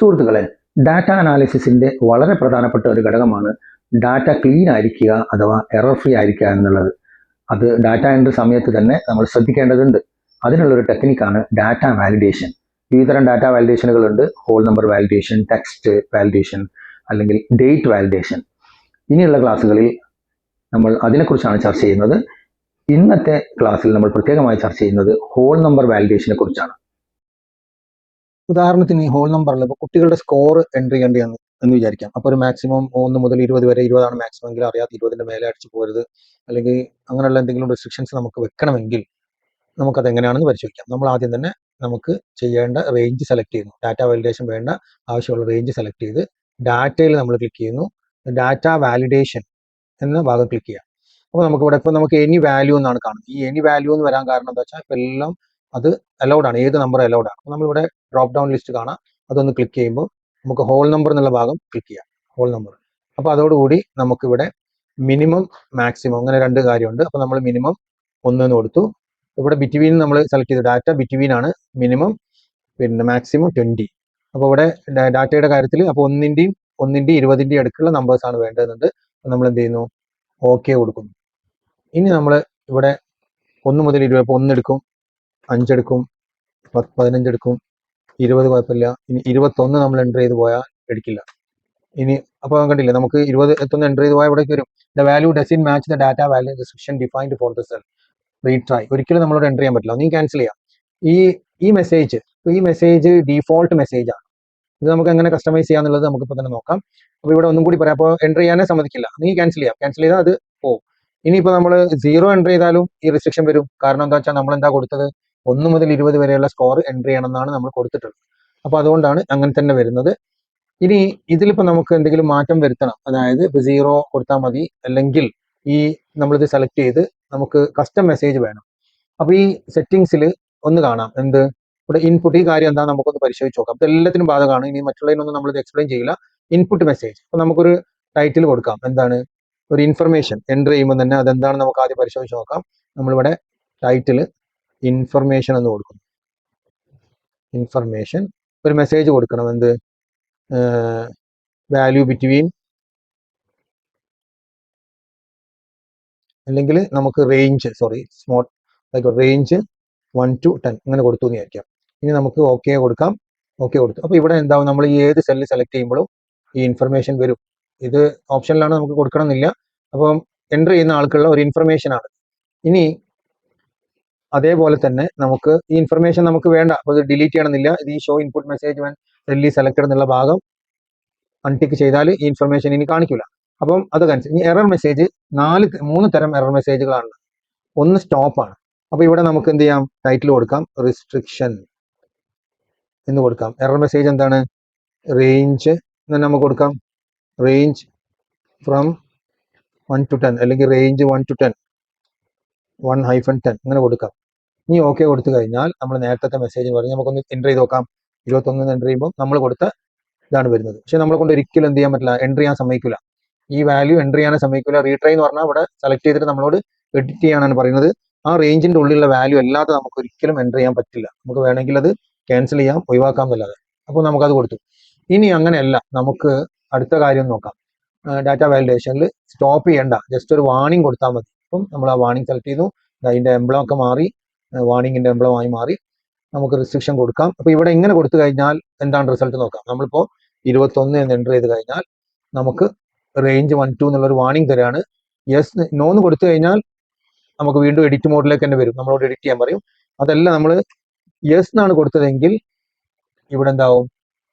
സുഹൃത്തുക്കളെ ഡാറ്റ അനാലിസിസിന്റെ വളരെ പ്രധാനപ്പെട്ട ഒരു ഘടകമാണ് ഡാറ്റ ക്ലീൻ ആയിരിക്കുക അഥവാ എറർ ഫ്രീ ആയിരിക്കുക എന്നുള്ളത്. അത് ഡാറ്റ എൻട്രി സമയത്ത് തന്നെ നമ്മൾ ശ്രദ്ധിക്കേണ്ടതുണ്ട്. അതിനുള്ളൊരു ടെക്നിക്കാണ് ഡാറ്റ വാലിഡേഷൻ വിവിധതരം ഡാറ്റ വാലിഡേഷനുകൾ ഉണ്ട്. Whole number validation text validation അല്ലെങ്കിൽ ഡേറ്റ് വാലിഡേഷൻ ഇനിയുള്ള ക്ലാസ്സുകളിൽ നമ്മൾ അതിനെക്കുറിച്ചാണ് ചർച്ച ചെയ്യുന്നത്. ഇന്നത്തെ ക്ലാസ്സിൽ നമ്മൾ പ്രത്യേകമായി ചർച്ച ചെയ്യുന്നത് ഹോൾ നമ്പർ വാലിഡേഷനെ കുറിച്ചാണ്. ഉദാഹരണത്തിന് ഈ ഹോൾ നമ്പറിൽ ഇപ്പോൾ കുട്ടികളുടെ സ്കോർ എൻട്രി ചെയ്യേണ്ടതാണ് എന്ന് വിചാരിക്കാം. അപ്പോൾ ഒരു മാക്സിമം ഒന്ന് മുതൽ ഇരുപത് വരെ ഇരുപതാണ് മാക്സിമം എങ്കിലും അറിയാത്ത ഇരുപതിന്റെ മേലെ അടിച്ചു പോരുത്. അല്ലെങ്കിൽ അങ്ങനെയുള്ള എന്തെങ്കിലും റെസ്ട്രിക്ഷൻസ് നമുക്ക് വെക്കണമെങ്കിൽ നമുക്കത് എങ്ങനെയാണെന്ന് പരിശോധിക്കാം. നമ്മൾ ആദ്യം തന്നെ നമുക്ക് ചെയ്യേണ്ട റേഞ്ച് സെലക്ട് ചെയ്യുന്നു. ഡാറ്റ വാലിഡേഷൻ വേണ്ട ആവശ്യമുള്ള റേഞ്ച് സെലക്ട് ചെയ്ത് ഡാറ്റയിൽ നമ്മൾ ക്ലിക്ക് ചെയ്യുന്നു. ഡാറ്റ വാലിഡേഷൻ എന്ന ഭാഗം ക്ലിക്ക് ചെയ്യാം അപ്പോൾ നമുക്ക് ഇവിടെ ഇപ്പോൾ നമുക്ക് എനി വാല്യൂ എന്നാണ് കാണുന്നത്. ഈ എനി വാല്യൂ എന്ന് വരാൻ കാരണം എന്താ വെച്ചാൽ ഇപ്പം എല്ലാം അത് അലൗഡ് ആണ്. ഏത് നമ്പർ അലൗഡ് ആണ്. അപ്പോൾ നമ്മളിവിടെ ഡ്രോപ്പ് ഡൗൺ ലിസ്റ്റ് കാണാം. അതൊന്ന് ക്ലിക്ക് ചെയ്യുമ്പോൾ നമുക്ക് ഹോൾ നമ്പർ എന്നുള്ള ഭാഗം ക്ലിക്ക് ചെയ്യാം. ഹോൾ നമ്പർ അപ്പോൾ അതോടുകൂടി നമുക്കിവിടെ മിനിമം മാക്സിമം അങ്ങനെ രണ്ട് കാര്യമുണ്ട്. അപ്പോൾ നമ്മൾ മിനിമം ഒന്ന് എന്ന് കൊടുത്തു. ഇവിടെ ബിറ്റ്വീൻ നമ്മൾ സെലക്ട് ചെയ്ത ഡാറ്റ ബിറ്റ്വീൻ ആണ് മിനിമം പിന്നെ മാക്സിമം ട്വന്റി അപ്പോൾ ഇവിടെ ഡാറ്റയുടെ കാര്യത്തിൽ അപ്പോൾ ഒന്നിന്റെയും ഒന്നിന്റെയും ഇരുപതിന്റെയും അടുക്കുള്ള നമ്പേഴ്സ് ആണ് വേണ്ടതെന്നുണ്ട്. നമ്മൾ എന്ത് ചെയ്യുന്നു? ഓക്കെ കൊടുക്കുന്നു. ഇനി നമ്മൾ ഇവിടെ ഒന്ന് മുതൽ ഇരുപത് ഒന്ന് ഒന്നെടുക്കും അഞ്ചെടുക്കും പതിനഞ്ചെടുക്കും ഇരുപത് കുഴപ്പമില്ല. ഇനി ഇരുപത്തൊന്ന് നമ്മൾ എന്റർ ചെയ്ത് പോയാൽ എടുക്കില്ല. ഇനി അപ്പോൾ കണ്ടില്ലേ നമുക്ക് ഇരുപത് എത്തൊന്ന് എന്റർ ചെയ്ത് പോയാൽ ഇവിടേക്ക് വരും. The value doesn't match the data value restriction defined for the cell retry ഒരിക്കലും നമ്മളോട് എന്റർ ചെയ്യാൻ പറ്റില്ല. നീ ക്യാൻസൽ ചെയ്യാം. ഈ ഈ മെസ്സേജ് ഈ മെസ്സേജ് ഡിഫോൾട്ട് മെസ്സേജ് ആണ്. ഇത് നമുക്ക് എങ്ങനെ കസ്റ്റമൈസ് ചെയ്യാന്നുള്ളത് നമുക്ക് ഇപ്പോൾ തന്നെ നോക്കാം. അപ്പോൾ ഇവിടെ ഒന്നും കൂടി പറയാം. അപ്പോൾ എന്റർ ചെയ്യാനേ സമ്മതിക്കില്ല. നീ ക്യാൻസൽ ചെയ്യാം. ക്യാൻസൽ ചെയ്താൽ അത് പോകും ഇനിയിപ്പോൾ നമ്മൾ സീറോ എന്റർ ചെയ്താലും ഈ റിസ്ട്രിക്ഷൻ വരും. കാരണം എന്താ വെച്ചാൽ നമ്മൾ എന്താ കൊടുത്തത്? ഒന്ന് മുതൽ ഇരുപത് വരെയുള്ള സ്കോർ എൻട്രി ചെയ്യണമെന്നാണ് നമ്മൾ കൊടുത്തിട്ടുള്ളത്. അപ്പോൾ അതുകൊണ്ടാണ് അങ്ങനെ തന്നെ വരുന്നത്. ഇനി ഇതിലിപ്പോൾ നമുക്ക് എന്തെങ്കിലും മാറ്റം വരുത്തണം. അതായത് ഇപ്പൊ സീറോ കൊടുത്താൽ മതി. അല്ലെങ്കിൽ ഈ നമ്മളിത് സെലക്ട് ചെയ്ത് നമുക്ക് കസ്റ്റം മെസ്സേജ് വേണം. അപ്പോൾ ഈ സെറ്റിങ്സിൽ ഒന്ന് കാണാം. എന്ത്? ഇവിടെ ഇൻപുട്ട് ഈ കാര്യം എന്താ നമുക്കൊന്ന് പരിശോധിച്ച് നോക്കാം. അപ്പോൾ എല്ലാത്തിനും ബാധകമാണ്. ഇനി മറ്റുള്ളതിനൊന്നും നമ്മളിത് എക്സ്പ്ലെയിൻ ചെയ്യില്ല. ഇൻപുട്ട് മെസ്സേജ് അപ്പോൾ നമുക്കൊരു ടൈറ്റിൽ കൊടുക്കാം. എന്താണ്? ഒരു ഇൻഫർമേഷൻ എന്റർ ചെയ്യുമ്പോൾ തന്നെ അതെന്താണെന്ന് നമുക്ക് ആദ്യം പരിശോധിച്ച് നോക്കാം. നമ്മളിവിടെ ടൈറ്റിൽ ഇൻഫർമേഷൻ എന്ന് കൊടുക്കുന്നു. ഇൻഫർമേഷൻ ഒരു മെസ്സേജ് കൊടുക്കണം. എന്ത്? വാല്യൂ ബിറ്റ്വീൻ അല്ലെങ്കിൽ നമുക്ക് range sorry smart like range one to ten അങ്ങനെ കൊടുത്തു എന്ന് വിചാരിക്കാം. ഇനി നമുക്ക് ഓക്കെ കൊടുക്കാം. ഓക്കെ കൊടുത്തു. അപ്പോൾ ഇവിടെ എന്താവും? നമ്മൾ ഈ ഏത് സെല്ല് സെലക്ട് ചെയ്യുമ്പോഴും ഈ ഇൻഫർമേഷൻ വരും. ഇത് ഓപ്ഷനിലാണ് നമുക്ക് കൊടുക്കണമെന്നില്ല. അപ്പം എന്റർ ചെയ്യുന്ന ആൾക്കുള്ള ഒരു ഇൻഫർമേഷൻ ആണ്. ഇനി അതേപോലെ തന്നെ നമുക്ക് ഈ ഇൻഫർമേഷൻ നമുക്ക് വേണ്ട. അപ്പോൾ ഇത് ഡിലീറ്റ് ചെയ്യണമെന്നില്ല. ഇത് ഈ ഷോ ഇൻപുട്ട് മെസ്സേജ് വൻ സെല്ലി സെലക്ടഡ് എന്നുള്ള ഭാഗം അൺടിക്ക് ചെയ്താൽ ഈ ഇൻഫർമേഷൻ ഇനി കാണിക്കില്ല അപ്പം അത് കാണിച്ചു ഇനി എറർ മെസ്സേജ് നാല് മൂന്ന് തരം എറർ മെസ്സേജുകളാണ് ഒന്ന് സ്റ്റോപ്പാണ് അപ്പോൾ ഇവിടെ നമുക്ക് എന്ത് ചെയ്യാം? ടൈറ്റിൽ കൊടുക്കാം. റിസ്ട്രിക്ഷൻ എന്ന് കൊടുക്കാം. എറർ മെസ്സേജ് എന്താണ്? റേഞ്ച് എന്ന് നമുക്ക് കൊടുക്കാം. Range from one to ten അല്ലെങ്കിൽ range one to ten one hyphen ten അങ്ങനെ കൊടുക്കാം. ഇനി ഓക്കെ കൊടുത്തു കഴിഞ്ഞാൽ നമ്മൾ നേരത്തെ മെസ്സേജ് പറഞ്ഞ്. നമുക്കൊന്ന് എന്റർ ചെയ്ത് നോക്കാം. ഇരുപത്തൊന്നിന് എന്റർ ചെയ്യുമ്പോൾ നമ്മൾ കൊടുത്ത ഇതാണ് വരുന്നത്. പക്ഷെ നമ്മളെ കൊണ്ട് ഒരിക്കലും എന്ത് ചെയ്യാൻ പറ്റില്ല. എന്റർ ചെയ്യാൻ സമ്മതിക്കില്ല ഈ വാല്യൂ എന്റർ ചെയ്യാൻ സമ്മതിക്കില്ല റീട്രൈ എന്ന് പറഞ്ഞാൽ അവിടെ സെലക്ട് ചെയ്തിട്ട് നമ്മളോട് എഡിറ്റ് ചെയ്യാനാണ് പറയുന്നത്. ആ റേഞ്ചിന്റെ ഉള്ളിലുള്ള വാല്യൂ അല്ലാതെ നമുക്ക് ഒരിക്കലും എന്റർ ചെയ്യാൻ പറ്റില്ല. നമുക്ക് വേണമെങ്കിൽ അത് ക്യാൻസൽ ചെയ്യാം ഒഴിവാക്കാം എന്നല്ലാതെ. അപ്പോൾ നമുക്കത് കൊടുത്തു. ഇനി അങ്ങനെയല്ല. നമുക്ക് അടുത്ത കാര്യം നോക്കാം. ഡാറ്റ വാലിഡേഷനിൽ സ്റ്റോപ്പ് ചെയ്യണ്ട. ജസ്റ്റ് ഒരു വാണിംഗ് കൊടുത്താൽ മതി. അപ്പം നമ്മൾ ആ വാണിംഗ് സെലക്ട് ചെയ്തു. അതിന്റെ എംബ്ലം ഒക്കെ മാറി. വാണിങ്ങിന്റെ എംബ്ലമായി മാറി നമുക്ക് റിസ്ട്രിക്ഷൻ കൊടുക്കാം. അപ്പോൾ ഇവിടെ ഇങ്ങനെ കൊടുത്തു കഴിഞ്ഞാൽ എന്താണ് റിസൾട്ട് നോക്കാം. നമ്മളിപ്പോൾ ഇരുപത്തൊന്ന് എന്ന് എന്റർ ചെയ്ത് കഴിഞ്ഞാൽ നമുക്ക് റേഞ്ച് വൺ ടു എന്നുള്ളൊരു വാണിംഗ് തരാണ്. യെസ് നോ എന്ന് കൊടുത്തു കഴിഞ്ഞാൽ നമുക്ക് വീണ്ടും എഡിറ്റ് മോഡിലേക്ക് തന്നെ വരും. നമ്മളോട് എഡിറ്റ് ചെയ്യാൻ പറയും. അതല്ല നമ്മൾ യെസ് എന്നാണ് കൊടുത്തതെങ്കിൽ ഇവിടെ എന്താവും?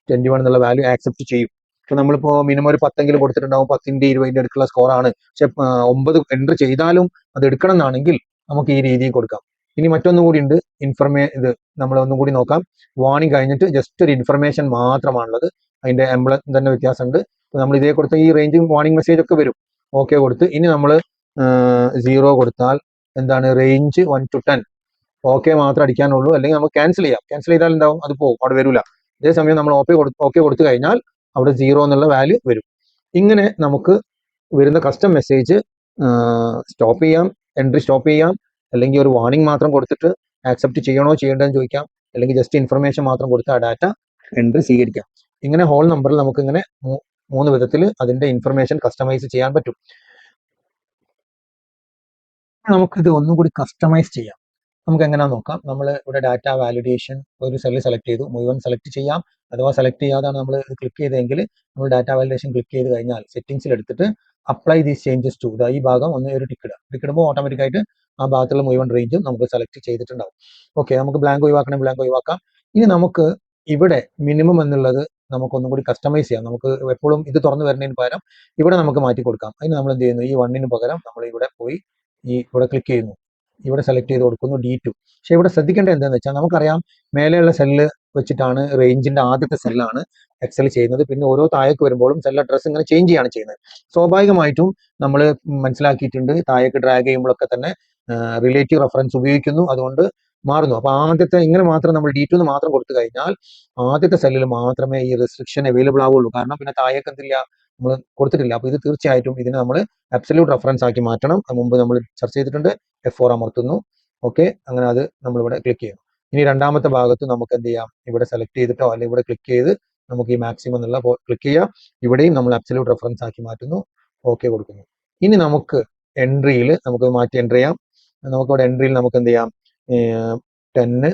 ട്വന്റി വൺ എന്നുള്ള വാല്യൂ ആക്സെപ്റ്റ് ചെയ്യും. ഇപ്പൊ നമ്മളിപ്പോ മിനിമം ഒരു പത്തെങ്കിലും കൊടുത്തിട്ടുണ്ടാവും. പത്തിന്റെ ഇരുപതിന്റെ അടുക്കുള്ള സ്കോറാണ് പക്ഷെ ഒമ്പത് എന്റർ ചെയ്താലും അത് എടുക്കണം എന്നാണെങ്കിൽ നമുക്ക് ഈ രീതിയിൽ കൊടുക്കാം. ഇനി മറ്റൊന്നും കൂടി ഉണ്ട്. ഇൻഫർമേ ഇത് നമ്മൾ ഒന്നും കൂടി നോക്കാം. വാണിംഗ് കഴിഞ്ഞിട്ട് ജസ്റ്റ് ഒരു ഇൻഫർമേഷൻ മാത്രമാണുള്ളത്. അതിന്റെ എംബ്ലം തന്നെ വ്യത്യാസമുണ്ട്. നമ്മൾ ഇതേ കൊടുത്ത ഈ റേഞ്ച് വാണിംഗ് മെസ്സേജ് ഒക്കെ വരും. ഓക്കെ കൊടുത്ത്. ഇനി നമ്മൾ സീറോ കൊടുത്താൽ എന്താണ്? Range one to ten okay മാത്രം അടിക്കാനുള്ളൂ. അല്ലെങ്കിൽ നമുക്ക് ക്യാൻസൽ ചെയ്യാം. ക്യാൻസൽ ചെയ്താൽ എന്താവും? അത് പോകും അവിടെ വരില്ല അതേസമയം നമ്മൾ ഓക്കെ കൊടു ഓക്കെ കൊടുത്തു കഴിഞ്ഞാൽ അവിടെ സീറോ എന്നുള്ള വാല്യൂ വരും. ഇങ്ങനെ നമുക്ക് വരുന്ന കസ്റ്റം മെസ്സേജ് സ്റ്റോപ്പ് ചെയ്യാം. എൻട്രി സ്റ്റോപ്പ് ചെയ്യാം. അല്ലെങ്കിൽ ഒരു വാർണിംഗ് മാത്രം കൊടുത്തിട്ട് ആക്സെപ്റ്റ് ചെയ്യണോ ചെയ്യേണ്ടതെന്ന് ചോദിക്കാം. അല്ലെങ്കിൽ ജസ്റ്റ് ഇൻഫർമേഷൻ മാത്രം കൊടുത്ത് ആ ഡാറ്റ എൻട്രി സ്വീകരിക്കാം. ഇങ്ങനെ ഹോൾ നമ്പറിൽ നമുക്ക് ഇങ്ങനെ മൂന്ന് വിധത്തിൽ അതിന്റെ ഇൻഫർമേഷൻ കസ്റ്റമൈസ് ചെയ്യാൻ പറ്റും. നമുക്കിത് ഒന്നും കൂടി കസ്റ്റമൈസ് ചെയ്യാം. നമുക്ക് എങ്ങനെയാ നോക്കാം. നമ്മൾ ഇവിടെ ഡാറ്റ വാലിഡേഷൻ ഒരു സെല്ല് സെലക്ട് ചെയ്തു. മുഴുവൻ സെലക്ട് ചെയ്യാം. അഥവാ സെലക്ട് ചെയ്യാതാണ് നമ്മൾ ക്ലിക്ക് ചെയ്തെങ്കിൽ നമ്മൾ ഡാറ്റ വാലിഡേഷൻ ക്ലിക്ക് ചെയ്ത് കഴിഞ്ഞാൽ സെറ്റിംഗ്സിൽ എടുത്തിട്ട് അപ്ലൈ ദീസ് ചേഞ്ചസ് ടു ഈ ഭാഗം ഒന്ന് ഒരു ടിക്കിടുക ടിക്കിടുമ്പോൾ ടിക്ക് ഇടുമ്പോൾ ഓട്ടോമാറ്റിക് ആയിട്ട് ആ ഭാഗത്തുള്ള മുഴുവൻ റേഞ്ചും നമുക്ക് സെലക്ട് ചെയ്തിട്ടുണ്ടാവും. ഓക്കെ നമുക്ക് ബ്ലാങ്ക് ഒഴിവാക്കണം ബ്ലാങ്ക് ഒഴിവാക്കാം. ഇനി നമുക്ക് ഇവിടെ മിനിമം എന്നുള്ളത് നമുക്ക് ഒന്നും കൂടി കസ്റ്റമൈസ് ചെയ്യാം. നമുക്ക് എപ്പോഴും ഇത് തുറന്നു വരുന്നതിന് പകരം ഇവിടെ നമുക്ക് മാറ്റി കൊടുക്കാം. അതിന് നമ്മൾ എന്ത് ചെയ്യുന്നു? ഈ വണ്ണിന് പകരം നമ്മൾ ഇവിടെ പോയി ഈ ഇവിടെ ക്ലിക്ക് ചെയ്യുന്നു. ഇവിടെ സെലക്ട് ചെയ്ത് കൊടുക്കുന്നു ഡി ടു പക്ഷെ ഇവിടെ ശ്രദ്ധിക്കേണ്ടത് എന്താണെന്ന് വെച്ചാൽ നമുക്കറിയാം മേലെയുള്ള സെല്ല് വെച്ചിട്ടാണ് റേഞ്ചിന്റെ ആദ്യത്തെ സെല്ലാണ് എക്സൽ ചെയ്യുന്നത്. പിന്നെ ഓരോ താഴേക്ക് വരുമ്പോഴും സെല്ല് അഡ്രസ് ഇങ്ങനെ ചേഞ്ച് ചെയ്യാണ് ചെയ്യുന്നത്. സ്വാഭാവികമായിട്ടും നമ്മൾ മനസ്സിലാക്കിയിട്ടുണ്ട്. താഴേക്ക് ഡ്രാഗ് ചെയ്യുമ്പോഴൊക്കെ തന്നെ റിലേറ്റീവ് റെഫറൻസ് ഉപയോഗിക്കുന്നു അതുകൊണ്ട് മാറുന്നു. അപ്പൊ ആദ്യത്തെ ഇങ്ങനെ മാത്രം നമ്മൾ ഡി ടു മാത്രം കൊടുത്തു കഴിഞ്ഞാൽ ആദ്യത്തെ സെല്ലിൽ മാത്രമേ ഈ റെസ്ട്രിക്ഷൻ അവൈലബിൾ ആവുള്ളൂ. കാരണം പിന്നെ താഴേക്ക് എന്തില്ല? നമ്മൾ കൊടുത്തിട്ടില്ല. അപ്പൊ ഇത് തീർച്ചയായിട്ടും ഇതിനെ നമ്മൾ അബ്സല്യൂട്ട് റെഫറൻസ് ആക്കി മാറ്റണം. മുമ്പ് നമ്മൾ ചർച്ച ചെയ്തിട്ടുണ്ട്. F four അമർത്തുന്നു. ഓക്കെ അങ്ങനെ അത് നമ്മളിവിടെ ക്ലിക്ക് ചെയ്യും ഇനി രണ്ടാമത്തെ ഭാഗത്ത് നമുക്ക് എന്ത് ചെയ്യാം? ഇവിടെ സെലക്ട് ചെയ്തിട്ടോ അല്ലെങ്കിൽ ഇവിടെ ക്ലിക്ക് ചെയ്ത് നമുക്ക് ഈ മാക്സിമം എന്നുള്ള ക്ലിക്ക് ചെയ്യാം. ഇവിടെയും നമ്മൾ അബ്സല്യൂട്ട് റെഫറൻസ് ആക്കി മാറ്റുന്നു. ഓക്കെ കൊടുക്കുന്നു. ഇനി നമുക്ക് എൻട്രിയിൽ നമുക്ക് മാറ്റി എൻട്രി ചെയ്യാം? നമുക്ക് ഇവിടെ എൻട്രിയിൽ നമുക്ക് എന്ത് ചെയ്യാം ടെന്ന്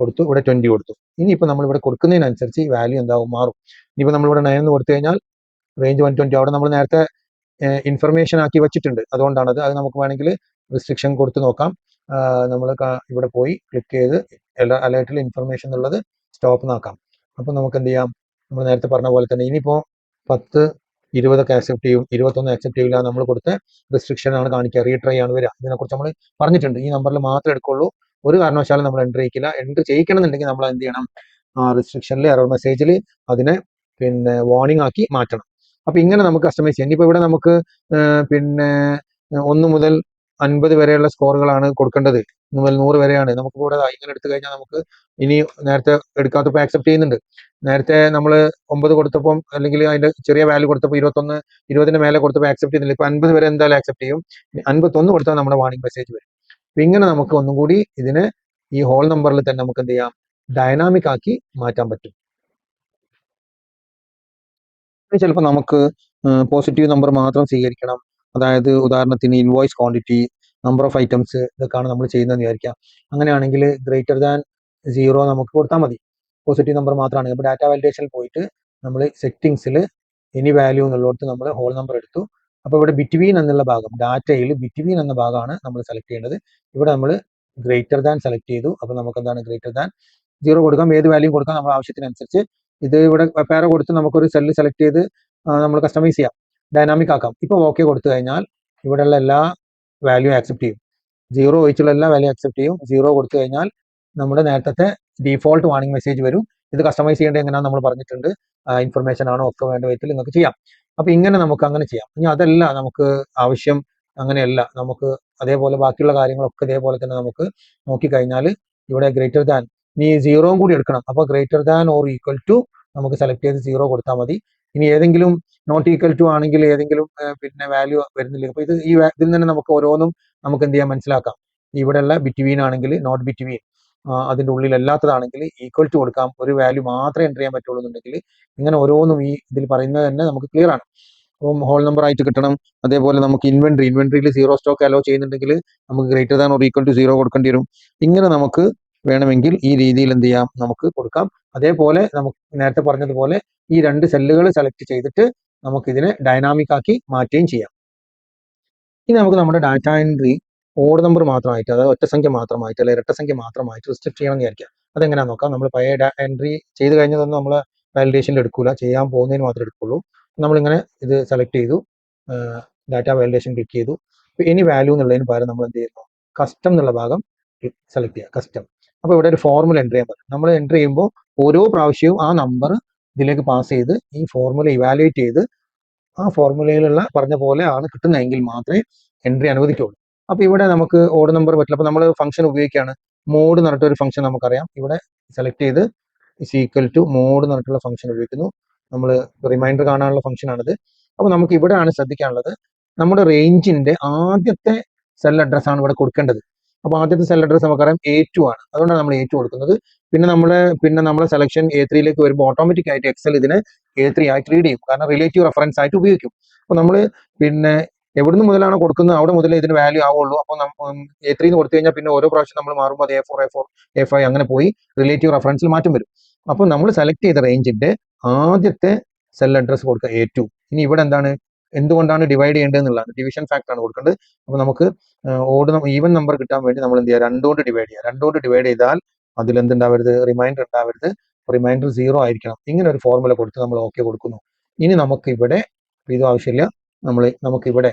കൊടുത്തു. ഇവിടെ ട്വന്റി കൊടുത്തു. ഇനിയിപ്പോൾ നമ്മൾ ഇവിടെ കൊടുക്കുന്നതിനനുസരിച്ച് ഈ വാല്യൂ എന്താവും? മാറും. ഇനിയിപ്പോൾ നമ്മൾ ഇവിടെ നയൻ എന്ന് കൊടുത്തു കഴിഞ്ഞാൽ റേഞ്ച് വൺ ട്വന്റി അവിടെ നമ്മൾ നേരത്തെ ഇൻഫർമേഷൻ ആക്കി വെച്ചിട്ടുണ്ട്. അതുകൊണ്ടാണത്. അത് നമുക്ക് വേണമെങ്കിൽ റിസ്ട്രിക്ഷൻ കൊടുത്ത് നോക്കാം. നമ്മൾ ഇവിടെ പോയി ക്ലിക്ക് ചെയ്ത് എല്ലാ അലേർട്ടിൽ ഇൻഫർമേഷൻ എന്നുള്ളത് സ്റ്റോപ്പ് നോക്കാം അപ്പോൾ നമുക്ക് എന്ത് ചെയ്യാം നമ്മൾ നേരത്തെ പറഞ്ഞ പോലെ തന്നെ ഇനിയിപ്പോൾ പത്ത് ഇരുപതൊക്കെ ആക്സെപ്റ്റ് ചെയ്യും ഇരുപത്തൊന്ന് ആക്സെപ്റ്റ് ചെയ്യില്ല നമ്മൾ കൊടുത്ത റെസ്ട്രിക്ഷൻ ആണ് കാണിക്കുക. റീട്രൈ ആണ് വരിക. ഇതിനെക്കുറിച്ച് നമ്മൾ പറഞ്ഞിട്ടുണ്ട്. ഈ നമ്പറിൽ മാത്രമേ എടുക്കുള്ളൂ. ഒരു കാരണവശാലും നമ്മൾ എൻട്രി ചെയ്യിക്കില്ല. എൻട്രി ചെയ്യിക്കണമെന്നുണ്ടെങ്കിൽ നമ്മൾ എന്ത് ചെയ്യണം? ആ റെസ്ട്രിക്ഷനിൽ എറർ മെസ്സേജിൽ അതിനെ പിന്നെ വാർണിംഗ് ആക്കി മാറ്റണം. അപ്പൊ ഇങ്ങനെ നമുക്ക് കസ്റ്റമൈസ് ചെയ്യാം. ഇനിയിപ്പോൾ ഇവിടെ നമുക്ക് പിന്നെ ഒന്ന് മുതൽ അൻപത് വരെയുള്ള സ്കോറുകളാണ് കൊടുക്കേണ്ടത്. മുതൽ നൂറ് വരെയാണ്. നമുക്ക് ഇവിടെ ഇങ്ങനെ എടുത്തു കഴിഞ്ഞാൽ നമുക്ക് ഇനി നേരത്തെ എടുക്കാത്തപ്പോൾ ആക്സെപ്റ്റ് ചെയ്യുന്നുണ്ട്. നേരത്തെ നമ്മൾ ഒമ്പത് കൊടുത്തപ്പം അല്ലെങ്കിൽ അതിന്റെ ചെറിയ വാല്യൂ കൊടുത്തപ്പോൾ ഇരുപത്തൊന്ന് ഇരുപതിന് മേലെ കൊടുത്തപ്പോൾ ആക്സെപ്റ്റ് ചെയ്യുന്നില്ല. ഇപ്പൊ അൻപത് വരെ എന്തായാലും ആക്സെപ്റ്റ് ചെയ്യും. അൻപത്തൊന്ന് കൊടുത്താൽ നമ്മുടെ വാണിംഗ് മെസ്സേജ് വരും. അപ്പൊ ഇങ്ങനെ നമുക്ക് ഒന്നും കൂടി ഇതിനെ ഈ ഹോൾ നമ്പറിൽ തന്നെ നമുക്ക് എന്ത് ചെയ്യാം? ഡൈനാമിക് ആക്കി മാറ്റാൻ പറ്റും. ചിലപ്പോൾ നമുക്ക് പോസിറ്റീവ് നമ്പർ മാത്രം സ്വീകരിക്കണം. അതായത് ഉദാഹരണത്തിന് invoice quantity number of items ഇതൊക്കെയാണ് നമ്മൾ ചെയ്യുന്നതെന്ന് വിചാരിക്കാം. അങ്ങനെയാണെങ്കിൽ ഗ്രേറ്റർ ദാൻ സീറോ നമുക്ക് കൊടുത്താൽ മതി. പോസിറ്റീവ് നമ്പർ മാത്രമാണ് അപ്പോൾ ഡാറ്റ വാലിഡേഷനിൽ പോയിട്ട് നമ്മൾ സെറ്റിങ്സിൽ എനി വാല്യൂ എന്നുള്ളിടത്ത് നമ്മൾ ഹോൾ നമ്പർ എടുത്തു. അപ്പോൾ ഇവിടെ ബിറ്റ്വീൻ എന്നുള്ള ഭാഗം ഡാറ്റയിൽ ബിറ്റ്വീൻ എന്ന ഭാഗമാണ് നമ്മൾ സെലക്ട് ചെയ്യേണ്ടത്. ഇവിടെ നമ്മൾ ഗ്രേറ്റർ ദാൻ സെലക്ട് ചെയ്തു. അപ്പോൾ നമുക്ക് എന്താണ് ഗ്രേറ്റർ ദാൻ സീറോ കൊടുക്കാം. ഏത് വാല്യൂ കൊടുക്കാം നമ്മുടെ ആവശ്യത്തിനനുസരിച്ച്. ഇത് ഇവിടെ പേര കൊടുത്ത് നമുക്കൊരു സെല്ല് സെലക്ട് ചെയ്ത് നമ്മൾ കസ്റ്റമൈസ് ചെയ്യാം. ഡൈനാമിക് ആക്കാം. ഇപ്പോൾ ഓക്കെ കൊടുത്തു കഴിഞ്ഞാൽ ഇവിടെയുള്ള എല്ലാ വാല്യൂ ആക്സെപ്റ്റ് ചെയ്യും. സീറോ ഒഴിച്ചുള്ള എല്ലാ വാല്യൂ ആക്സെപ്റ്റ് ചെയ്യും. സീറോ കൊടുത്തു കഴിഞ്ഞാൽ നമ്മുടെ നേരത്തെ ഡീഫോൾട്ട് വാണിംഗ് മെസ്സേജ് വരും. ഇത് കസ്റ്റമൈസ് ചെയ്യേണ്ടത് എങ്ങനെയാണെന്ന് നമ്മൾ പറഞ്ഞിട്ടുണ്ട്. ഇൻഫർമേഷൻ ആണോ ഒക്കെ വേണ്ട വിധത്തിൽ നിങ്ങൾക്ക് ചെയ്യാം. അപ്പൊ ഇങ്ങനെ നമുക്ക് അങ്ങനെ ചെയ്യാം. ഇനി അതല്ല നമുക്ക് ആവശ്യം അങ്ങനെയല്ല. നമുക്ക് അതേപോലെ ബാക്കിയുള്ള കാര്യങ്ങളൊക്കെ ഇതേപോലെ തന്നെ നമുക്ക് നോക്കിക്കഴിഞ്ഞാൽ ഇവിടെ ഗ്രേറ്റർ ദാൻ ഇനി സീറോയും കൂടി എടുക്കണം. അപ്പോൾ greater than or equal to നമുക്ക് സെലക്ട് ചെയ്ത് സീറോ കൊടുത്താൽ മതി. ഇനി ഏതെങ്കിലും നോട്ട് ഈക്വൽ ടു ആണെങ്കിൽ ഏതെങ്കിലും പിന്നെ വാല്യൂ വരുന്നില്ല. അപ്പൊ ഇത് ഈ ഇതിൽ തന്നെ നമുക്ക് ഓരോന്നും നമുക്ക് എന്ത് ചെയ്യാൻ മനസ്സിലാക്കാം. ഇവിടെയുള്ള ബിറ്റ്വീൻ ആണെങ്കിൽ നോട്ട് ബിറ്റ്വീൻ അതിന്റെ ഉള്ളിൽ അല്ലാത്തതാണെങ്കിൽ ഈക്വൽ ടു കൊടുക്കാം. ഒരു വാല്യൂ മാത്രമേ എന്റർ ചെയ്യാൻ പറ്റുള്ളൂ എന്നുണ്ടെങ്കിൽ ഇങ്ങനെ ഓരോന്നും ഈ ഇതിൽ പറയുന്നത് തന്നെ നമുക്ക് ക്ലിയർ ആണ്. അപ്പം ഹോൾ നമ്പർ ആയിട്ട് കിട്ടണം. അതേപോലെ നമുക്ക് ഇൻവെൻട്രി ഇൻവെൻട്രിയിൽ സീറോ സ്റ്റോക്ക് അലോ ചെയ്യുന്നുണ്ടെങ്കിൽ നമുക്ക് greater than or equal to zero കൊടുക്കേണ്ടി വരും. ഇങ്ങനെ നമുക്ക് വേണമെങ്കിൽ ഈ രീതിയിൽ എന്ത് ചെയ്യാം? നമുക്ക് കൊടുക്കാം. അതേപോലെ നമുക്ക് നേരത്തെ പറഞ്ഞതുപോലെ ഈ രണ്ട് സെല്ലുകൾ സെലക്ട് ചെയ്തിട്ട് നമുക്കിതിനെ ഡൈനാമിക് ആക്കി മാറ്റുകയും ചെയ്യാം. ഇനി നമുക്ക് നമ്മുടെ ഡാറ്റ എൻട്രി ഓഡ് നമ്പർ മാത്രമായിട്ട് അതായത് ഒറ്റ സംഖ്യ മാത്രമായിട്ട് അല്ലെങ്കിൽ ഇരട്ടസംഖ്യ മാത്രമായിട്ട് റിസ്ട്രിക്ട് ചെയ്യണം എന്ന് വിചാരിക്കുക അതെങ്ങനെയാണെന്ന് നോക്കാം. നമ്മൾ പഴയ എൻട്രി ചെയ്ത് കഴിഞ്ഞതൊന്നും നമ്മൾ വാലിഡേഷനിൽ എടുക്കൂല. ചെയ്യാൻ പോകുന്നതിന് മാത്രമേ എടുക്കുള്ളൂ. നമ്മളിങ്ങനെ ഇത് സെലക്ട് ചെയ്തു. ഡാറ്റ വാലിഡേഷൻ ക്ലിക്ക് ചെയ്തു. ഇനി വാല്യൂ എന്നുള്ളതിന് പകരം നമ്മൾ എന്ത് ചെയ്യുന്നു? കസ്റ്റം എന്നുള്ള ഭാഗം സെലക്ട് ചെയ്യുക. കസ്റ്റം അപ്പോൾ ഇവിടെ ഒരു ഫോർമുല എന്റർ ചെയ്യാൻ പറ്റും. നമ്മൾ എന്റർ ചെയ്യുമ്പോൾ ഓരോ പ്രാവശ്യവും ആ നമ്പർ ഇതിലേക്ക് പാസ് ചെയ്ത് ഈ ഫോർമുല ഇവാലുവേറ്റ് ചെയ്ത് ആ ഫോർമുലയിലുള്ള പറഞ്ഞ പോലെ ആണ് കിട്ടുന്നതെങ്കിൽ മാത്രമേ എൻട്രി അനുവദിക്കുള്ളൂ. അപ്പോൾ ഇവിടെ നമുക്ക് ഓഡ് നമ്പർ പറ്റില്ല. അപ്പോൾ നമ്മൾ ഫംഗ്ഷൻ ഉപയോഗിക്കുകയാണ്. മോഡ് എന്ന് ഒരു ഫംഗ്ഷൻ നമുക്കറിയാം. ഇവിടെ സെലക്ട് ചെയ്ത് ഈക്വൽ ടു മോഡ് എന്ന് ഫംഗ്ഷൻ ഉപയോഗിക്കുന്നു. നമ്മൾ റിമൈൻഡർ കാണാനുള്ള ഫംഗ്ഷൻ ആണിത്. അപ്പോൾ നമുക്ക് ഇവിടെയാണ് ശ്രദ്ധിക്കാനുള്ളത്. നമ്മുടെ റേഞ്ചിന്റെ ആദ്യത്തെ സെൽ അഡ്രസ് ആണ് ഇവിടെ കൊടുക്കേണ്ടത്. അപ്പോൾ ആദ്യത്തെ സെൽ അഡ്രസ് നമുക്കറിയാം എ ടു ആണ്. അതുകൊണ്ടാണ് നമ്മൾ എ ടു കൊടുക്കുന്നത്. പിന്നെ നമ്മുടെ പിന്നെ നമ്മുടെ സെലക്ഷൻ എ ത്രീയിലേക്ക് വരുമ്പോൾ ഓട്ടോമാറ്റിക് ആയിട്ട് എക്സൽ ഇതിനെ എ ത്രീ ആയിട്ട് റീഡ് ചെയ്യും. കാരണം റിലേറ്റീവ് റെഫറൻസ് ആയിട്ട് ഉപയോഗിക്കും. അപ്പോൾ നമ്മൾ പിന്നെ എവിടുന്ന് മുതലാണോ കൊടുക്കുന്നത്? അവിടെ മുതലേ ഇതിന് വാല്യൂ ആവുള്ളൂ. അപ്പോൾ എ ത്രീന്ന് കൊടുത്തു കഴിഞ്ഞാൽ പിന്നെ ഓരോ പ്രാവശ്യം നമ്മൾ മാറുമ്പോൾ അത് A four A four A five അങ്ങനെ പോയി റിലേറ്റീവ് റെഫറൻസിൽ മാറ്റം വരും. അപ്പോൾ നമ്മൾ സെലക്ട് ചെയ്ത റേഞ്ചിന്റെ ആദ്യത്തെ സെൽ അഡ്രസ് കൊടുക്കുക എ ടു ഇനി ഇവിടെ എന്താണ്? എന്തുകൊണ്ടാണ് ഡിവൈഡ് ചെയ്യേണ്ടത് എന്നുള്ളതാണ്. ഡിവിഷൻ ഫാക്ടർ ആണ് കൊടുക്കേണ്ടത്. അപ്പോൾ നമുക്ക് ഓട് ഈവൻ നമ്പർ കിട്ടാൻ വേണ്ടി നമ്മൾ എന്ത് ചെയ്യുക? രണ്ടുകൊണ്ട് ഡിവൈഡ് ചെയ്യുക. രണ്ടുകൊണ്ട് ഡിവൈഡ് ചെയ്താൽ അതിൽ എന്തുണ്ടാവരുത്? റിമൈൻഡർ ഉണ്ടാവരുത്. റിമൈൻഡർ സീറോ ആയിരിക്കണം. ഇങ്ങനെ ഒരു ഫോർമുല കൊടുത്ത് നമ്മൾ ഓക്കെ കൊടുക്കുന്നു. ഇനി നമുക്ക് ഇവിടെ ഇതും ആവശ്യമില്ല. നമ്മൾ നമുക്ക് ഇവിടെ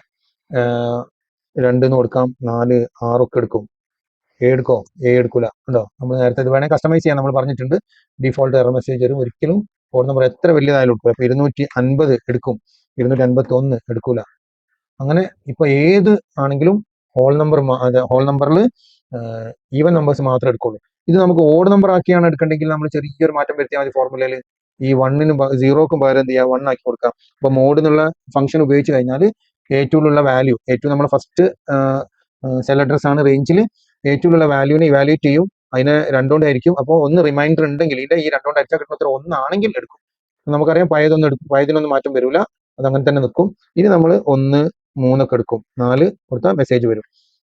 രണ്ടെന്ന് കൊടുക്കാം. നാല് ആറൊക്കെ എടുക്കും. എ എടുക്കോ? എ എടുക്കൂല. ഉണ്ടോ നമ്മൾ നേരത്തെ ഇത് വേണേൽ കസ്റ്റമൈസ് ചെയ്യാൻ നമ്മൾ പറഞ്ഞിട്ടുണ്ട്. ഡിഫോൾട്ട് എറർ മെസ്സേജ് വരും. ഒരിക്കലും ഫോൺ നമ്പർ എത്ര വലിയതായാലും എടുക്കും അപ്പൊ ഇരുന്നൂറ്റി അൻപത് എടുക്കും. ഇരുന്നൂറ്റി അൻപത്തി ഒന്ന് എടുക്കൂല. അങ്ങനെ ഇപ്പൊ ഏത് ആണെങ്കിലും ഹോൾ നമ്പർ ഹോൾ നമ്പറിൽ ഈവൻ നമ്പേഴ്സ് മാത്രമേ എടുക്കുള്ളൂ. ഇത് നമുക്ക് ഓഡ് നമ്പർ ആക്കിയാണ് എടുക്കേണ്ടെങ്കിൽ നമ്മൾ ചെറിയൊരു മാറ്റം വരുത്തിയാൽ മതി ഫോർമുലയിൽ ഈ വണ്ണിന് സീറോക്കും പകരം എന്ത് ചെയ്യുക വൺ ആക്കി കൊടുക്കാം. അപ്പൊ മോഡ് എന്നുള്ള ഫംഗ്ഷൻ ഉപയോഗിച്ച് കഴിഞ്ഞാൽ എ ടുവിലുള്ള വാല്യൂ എ ടു നമ്മൾ ഫസ്റ്റ് സെൽ അഡ്രസ് ആണ് റേഞ്ചിൽ എ ടുവിലുള്ള വാല്യൂവിനെ ഇവാലുവേറ്റ് ചെയ്യും. അതിന് രണ്ടുകൊണ്ടായിരിക്കും അപ്പോൾ ഒന്ന് റിമൈൻഡർ ഉണ്ടെങ്കിൽ ഇതിന്റെ ഈ രണ്ടുകൊണ്ട് അടിച്ചാൽ കിട്ടുന്ന ഉത്തരം ഒന്നാണെങ്കിൽ എടുക്കും. നമുക്കറിയാം പഴയതൊന്നും എടുക്കും പഴയതിനൊന്നും മാറ്റം വരില്ല അത് അങ്ങനെ തന്നെ നിൽക്കും ഇനി നമ്മൾ ഒന്ന് മൂന്നൊക്കെ എടുക്കും. നാല് കൊടുത്താൽ മെസ്സേജ് വരും.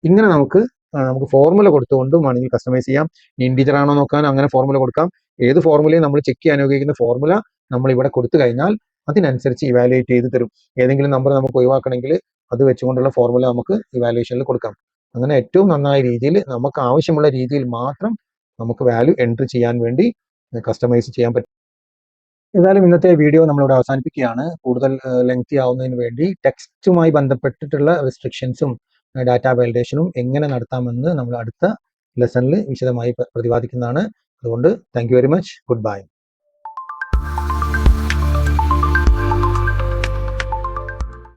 ഇങ്ങനെ നമുക്ക് നമുക്ക് ഫോർമുല കൊടുത്തുകൊണ്ട് വേണമെങ്കിൽ കസ്റ്റമൈസ് ചെയ്യാം. ഇൻഡിജർ ആണോ നോക്കാൻ അങ്ങനെ ഫോർമുല കൊടുക്കാം. ഏത് ഫോർമുലയും നമ്മൾ ചെക്ക് ചെയ്യാൻ ഉപയോഗിക്കുന്ന ഫോർമുല നമ്മൾ ഇവിടെ കൊടുത്തു കഴിഞ്ഞാൽ അതിനനുസരിച്ച് ഇവാലുവേറ്റ് ചെയ്ത് തരും. ഏതെങ്കിലും നമ്പർ നമുക്ക് ഒഴിവാക്കണമെങ്കിൽ അത് വെച്ചുകൊണ്ടുള്ള ഫോർമുല നമുക്ക് ഇവാലുവേഷനിൽ കൊടുക്കാം. അങ്ങനെ ഏറ്റവും നന്നായ രീതിയിൽ നമുക്ക് ആവശ്യമുള്ള രീതിയിൽ മാത്രം നമുക്ക് വാല്യൂ എൻട്രി ചെയ്യാൻ വേണ്ടി കസ്റ്റമൈസ് ചെയ്യാൻ പറ്റും. ഏതായാലും ഇന്നത്തെ വീഡിയോ നമ്മളിവിടെ അവസാനിപ്പിക്കുകയാണ്. കൂടുതൽ ലെങ്തി ആവുന്നതിന് വേണ്ടി ടെക്സ്റ്റുമായി ബന്ധപ്പെട്ടിട്ടുള്ള റെസ്ട്രിക്ഷൻസും ഡാറ്റ വാലിഡേഷനും എങ്ങനെ നടത്താമെന്ന് നമ്മൾ അടുത്ത ലെസണിൽ വിശദമായി പ്രതിപാദിക്കുന്നതാണ്. അതുകൊണ്ട് thank very much good bye